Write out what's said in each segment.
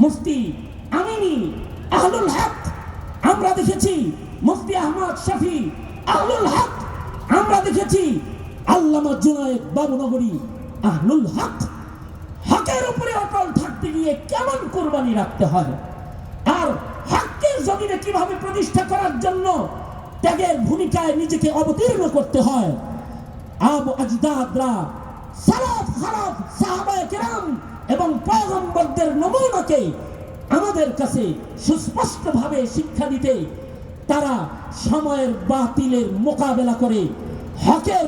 মুফতি আমিনী আহলুল হক। আমরা দেখেছি মুফতি আহমদ শফি আহলুল হক। আমরা দেখেছি আল্লামা জুনায়েদ বাবুনগরী আহলুল হক। হকের উপরে অটল থাকতে গিয়ে কেমন কোরবানি রাখতে হয়? আর হককে জমিনে কীভাবে প্রতিষ্ঠা করার জন্য ত্যাগের ভূমিকায় নিজেকে অবতীর্ণ করতে হয়? আব আজদাদরা সালাফ খালাফ সাহাবায়ে কেরাম এবং পয়গম্বরদের নমুনাকে আমাদের কাছে সুস্পষ্টভাবে শিক্ষা দিতে তারা সময়ের বাতিলের মোকাবেলা করে হকের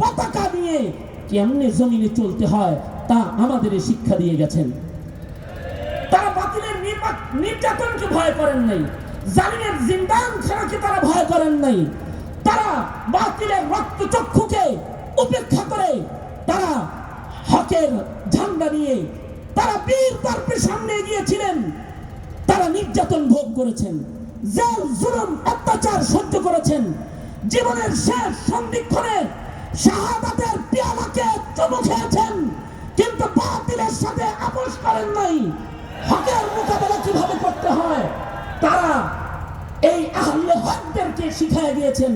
পতাকা নিয়ে কেমনে জমিনে চলতে হয় তা আমাদের শিক্ষা দিয়ে গেছেন। তারা বাতিলের নির্যাতনকে ভয় করেন নাই, জালিমের জিন্দান ছাড়াকে তারা ভয় করেন নাই। তারা বাতিলের রক্তচক্ষুকে উপেক্ষা করে তারা হকের ঝান্ডা নিয়ে তারা বীর দর্পের সামনে গিয়েছিলেন তারা নির্যাতন ভোগ করেছেন। জেল, জুলুম, অত্যাচার সহ্য করেছেন। জীবনের শেষ সন্ধিক্ষণে শাহাদাতের পেয়ালাকে চুমু খেয়েছেন। কিন্তু বাতিলের সাথে আপোষ করেন নাই। হকের মোকাবেলা কীভাবে করতে হয়? তারা এই আহলে হকদেরকে শিখাই দিয়েছেন।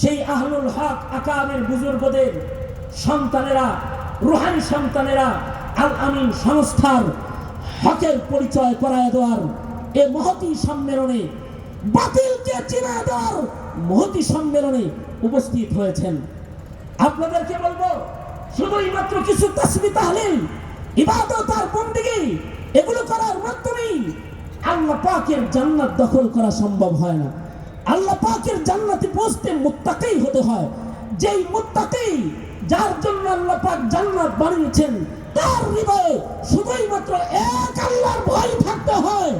সেই আহলুল হক আকামের বুজুর্গদের সন্তানেরা, রুহানি সন্তানেরা আল আমিন সংস্থার হকের পরিচয় করায় দেওয়ার এ মহতি সম্মেলনে বাতিলকে চিনা দেওয়ার মহতি সম্মেলনে উপস্থিত হয়েছেন। আপনাদেরকে বলব, শুধুই মাত্র কিছু তসবি তাহলিল, ইবাদত আর বন্দিগি, এগুলো করার মাধ্যমেই আল্লাহ পাকের জান্নাত দখল করা সম্ভব হয় না। আল্লাহ পাকের জান্নাতে পৌঁছতে মুত্তাকেই হতে হয়। যেই মুত্তাকেই যার জন্য আল্লাহ পাক জান্নাত বানিয়েছেন, তার হৃদয়ে শুধুই মাত্র এক আল্লাহর ভয় থাকতে হয়।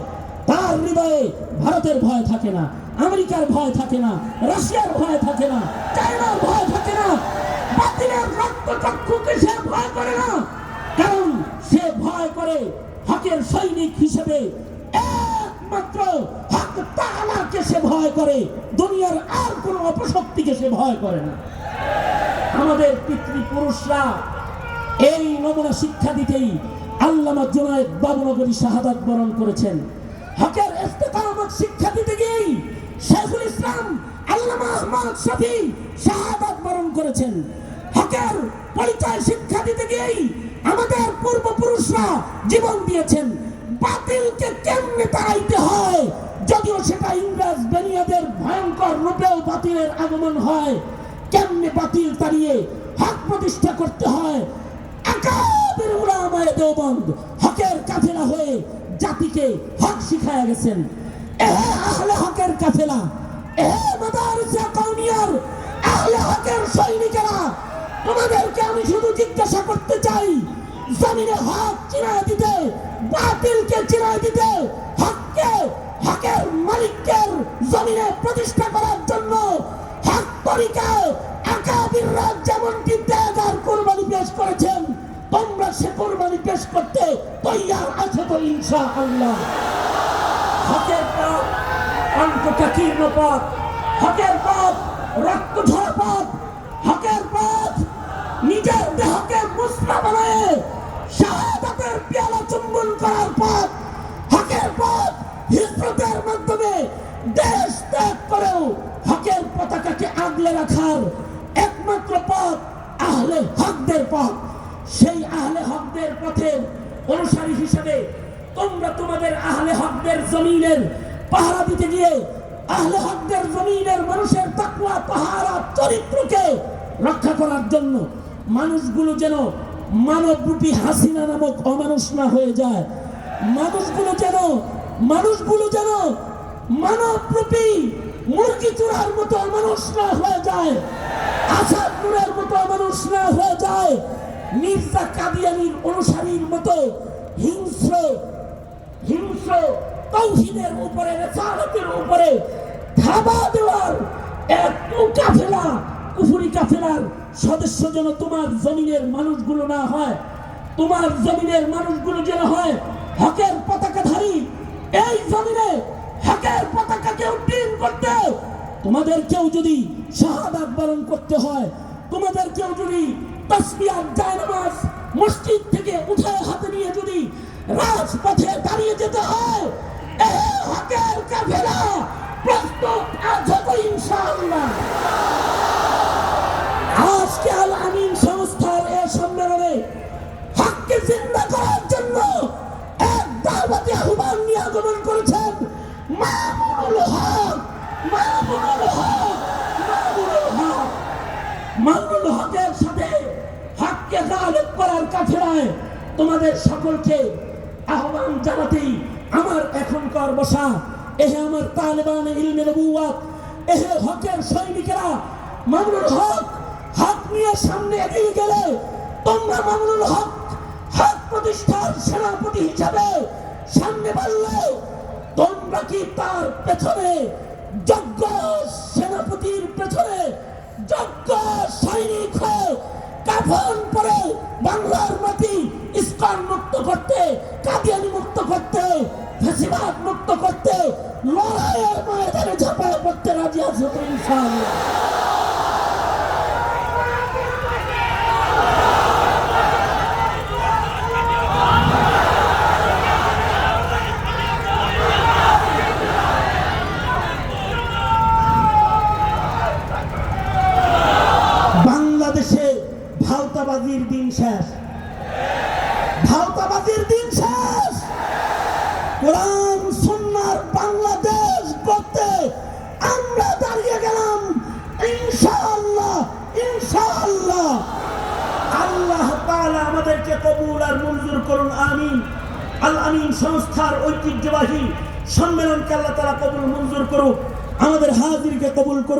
তার হৃদয়ে ভারতের ভয় থাকে না, আমেরিকার ভয় থাকে না, রাশিয়ার ভয় থাকে না, চায়নার ভয় থাকে না, বাতিলের রক্তচক্ষুকে সে ভয় করে না? কারণ সে ভয় করে হকের সৈনিক হিসেবে। একমাত্র হক তাআলাকে সে ভয় করে, দুনিয়ার আর কোনো অপশক্তিকে সে ভয় করে না। আমাদের পিতৃপুরুষরা এই নমুনা শিক্ষা দিতেই আল্লামা জুনায়েদ বাবুনগরী শাহাদাত বরণ করেছেন। হকের শিক্ষা দিতে গিয়েই শেখুল ইসলাম আল্লামা আহমদ শাহাদাত বরণ করেছেন। হকের পরিচয় শিক্ষা দিতে গিয়েই আমাদের পূর্বপুরুষরা জীবন দিয়েছেন। বাতিলকে কেমনে তাড়াইতে হয়? যদিও সেটা ইংরেজ বেনিয়াদের ভয়ঙ্কর রূপেও বাতিলের আগমন হয়। কেমনে বাতিল তাড়িয়ে হক প্রতিষ্ঠা করতে হয়? দেওবন্দ হকের কাফেলা হয়ে জাতিকে হক গেছেন। হকের কাফেলা আমি শুধু জিজ্ঞাসা করতে চাই, জমিনে হক দিতে, বাতিলকে দিতে হকের জমিনে প্রতিষ্ঠা করার জন্য হক তরিকায় আকাবিররা যেমনটি কোরবানি পেশ করেছেন, তোমরা সে কোরবানি পেশ করতে তৈয়ার আছে তো ইনশা আল্লাহ হকের পথ অন্তকাকীর্ণ পথ, হকের পথ রক্ত ঝরা আগলে রাখার একমাত্র পথ আহলে হকদের পথ। সেই আহলে হকদের পথের অনুসারী হিসেবে তোমরা তোমাদের আহলে হকদের জমিনের পাহারা দিতে গিয়ে আহলে হকদের জমিনের মানুষের তাকওয়া, পাহারা, চরিত্রকে রক্ষা করার জন্য মানুষগুলো যেন মানবরূপী হাসিনা নামক অমানুষ না হয়ে যায়। মানুষগুলো যেন মানুষগুলো যেন মানবরূপী মুরগি চূড়ার মতো অমানুষ না হয়ে যায়, আসাদ মতো অমানুষ না হয়ে যায়, মির্জা কাদিয়ানির অনুসারীর মতো হিংস্র হিংস্র তৌহিদের উপরে, রেসালতের উপরে দেওয়ার এক কাফেলা কুফুরি কাফেলার সদস্য যেন তোমার জমিনের মানুষগুলো না হয়, তোমার জমিনের মানুষগুলো যেন হয় হকের পতাকাধারী। এই জমিনে হকের পতাকাকে করতে। তোমাদের কেউ যদি শাহাদাত বরণ করতে হয়, তোমাদের কেউ যদি তসবিয়ার জায়নামাজ মসজিদ থেকে উঠে হাতে নিয়ে যদি রাজপথে দাঁড়িয়ে যেতে হয়, এ হকের কাফেলা প্রস্তুত আছে তো ইনশাআল্লাহ। আজকে আল আমিন সংস্থার এ সম্মেলনে হককে জিন্দা করার জন্য এক দাওয়াতি আহ্বান নিয়ে আগমন করেছেন মামুনুল কাফেলায় তোমাদের সকলকে আহ্বান জানাতেই আমার এখনকার বসা এহে আমার তালেবান হকের সৈনিকেরা মামুনুল হক নিয়ে সামনে এগিয়ে গেলে তোমরা মামুনুল হক প্রতিষ্ঠার সেনাপতি হিসাবে সামনে বাড়লে তোমরা কি তার পেছনে যোগ্য সেনাপতির পেছনে যজ্ঞ সৈনিক হয়ে কাফন পরে বাংলার মাটি ইস্কন মুক্ত করতে কাদিয়ানি মুক্ত করতে ফেসিবাদ মুক্ত করতে লড়াইয়ের ময়দানে ঝাঁপায় পড়তে রাজি আছে তো ইনশাআল্লাহ বাংলাদেশে ভাওতাবাজির দিন শেষ। ভাওতাবাজির দিন শেষ। কোরআন সন্ন্যার বাংলাদেশ করতে আমরা দাঁড়িয়ে গেলাম। ইনশাআল্লাহ ইনশাআল্লাহ। আল্লাহ তাআলা আমাদেরকে কবুল আর মঞ্জুর করুন, আমিন। আল আমিন সংস্থার ঐতিহ্যবাহী সম্মেলনকে আল্লাহ তাআলা কবুল মঞ্জুর করুক। আমাদের হাজিরকে কবুল করুন